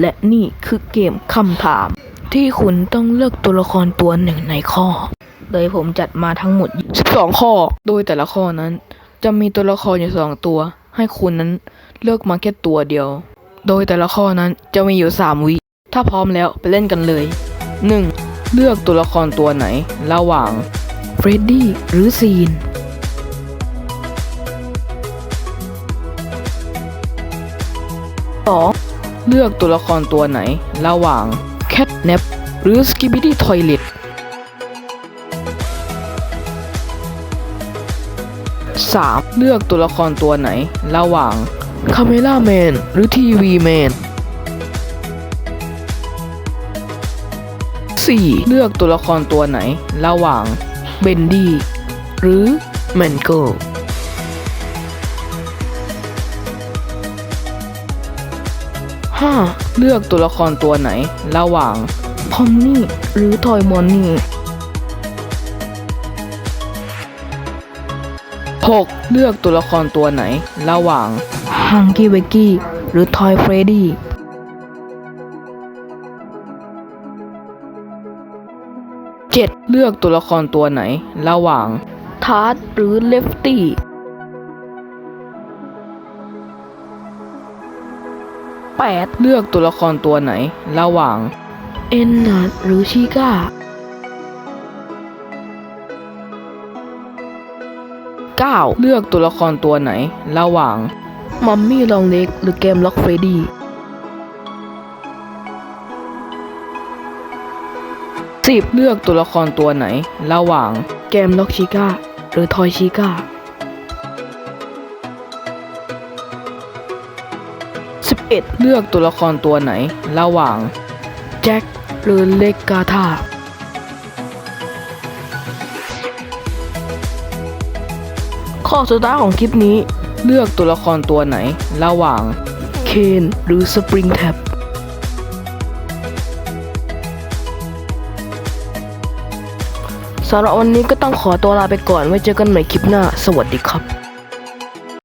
และนี่คือเกมคำถาม ที่คุณต้องเลือกตัวละครตัวหนึ่งในข้อ โดยผมจัดมาทั้งหมด 12 ข้อ โดยแต่ละข้อนั้น จะมีตัวละครอยู่สองตัว ให้คุณนั้นเลือกมาแค่ตัวเดียว โดยแต่ละข้อนั้นจะมีอยู่ 3 วิ ถ้าพร้อมแล้วไปเล่นกันเลย 1. เลือกตัวละครตัวไหน ระหว่างเฟรดดี้หรือซีน 2. เลือกตัวละครตัวไหน ระหว่างแคทเนปหรือสกิบิดี้ทอยเลต 3. เลือกตัวละครตัวไหน ระหว่างคาเมล่าแมนหรือทีวีแมน 4. เลือกตัวละครตัวไหน ระหว่างเบนดี้หรือแ 5. เลือกตัวละครตัวไหน ระหว่างพอมนี่หรือทอยมอนนี่ 6. เลือกตัวละครตัวไหน ระหว่างฮังกี้เวกี้หรือทอยเฟรดดี้ 7. เลือกตัวละครตัวไหน ระหว่างทาร์ตหรือเลฟตี้ 8. เลือกตัวละครตัวไหน ระหว่าง เอนนาหรือชิก้า 9. เลือกตัวละครตัวไหน ระหว่าง มัมมี่ลองเล็กหรือเกมล็อกเฟรดี้ 10. เลือกตัวละครตัวไหน ระหว่าง เกมล็อกชิก้า หรือทอยชิก้า 11. เลือกตัวละครตัวไหน ระหว่างแจ็คหรือเลกกาธาข้อสุดท้ายของคลิปนี้ เลือกตัวละครตัวไหน ระหว่างเคนหรือสปริงแท็บสำหรับวันนี้ก็ต้องขอตัวลาไปก่อนไว้เจอกันใหม่คลิปหน้า สวัสดีครับ